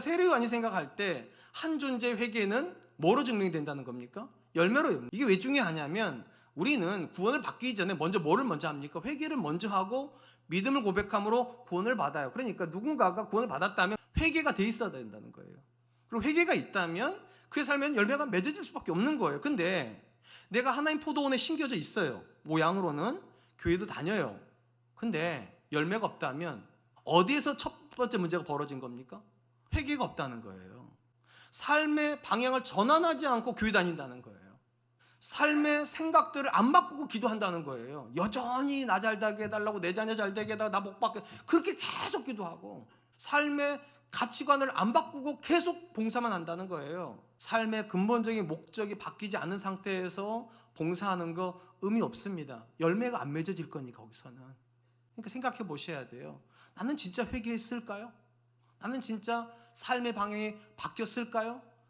세례요한이 생각할 때 한 존재 회개는 뭐로 증명된다는 겁니까? 열매로요. 이게 왜 중요하냐면 우리는 구원을 받기 전에 먼저 뭐를 먼저 합니까? 회개를 먼저 하고 믿음을 고백함으로 구원을 받아요. 그러니까 누군가가 구원을 받았다면 회개가 돼 있어야 된다는 거예요. 그리고 회개가 있다면 그의 삶에는 열매가 맺어질 수밖에 없는 거예요. 근데 내가 하나님 포도원에 심겨져 있어요. 모양으로는 교회도 다녀요. 근데 열매가 없다면 어디에서 첫 번째 문제가 벌어진 겁니까? 회개가 없다는 거예요. 삶의 방향을 전환하지 않고 교회 다닌다는 거예요. 삶의 생각들을 안 바꾸고 기도한다는 거예요. 여전히 나 잘 되게 해달라고 내 자녀 잘 되게 해달라고 나복 받게 그렇게 계속 기도하고 삶의 가치관을 안 바꾸고 계속 봉사만 한다는 거예요. 삶의 근본적인 목적이 바뀌지 않은 상태에서 봉사하는 거 의미 없습니다. 열매가 안 맺어질 거니까 거기서는. 그러니까 생각해 보셔야 돼요. 나는 진짜 회개했을까요? 나는 진짜 삶의 방향이 바뀌었을까요?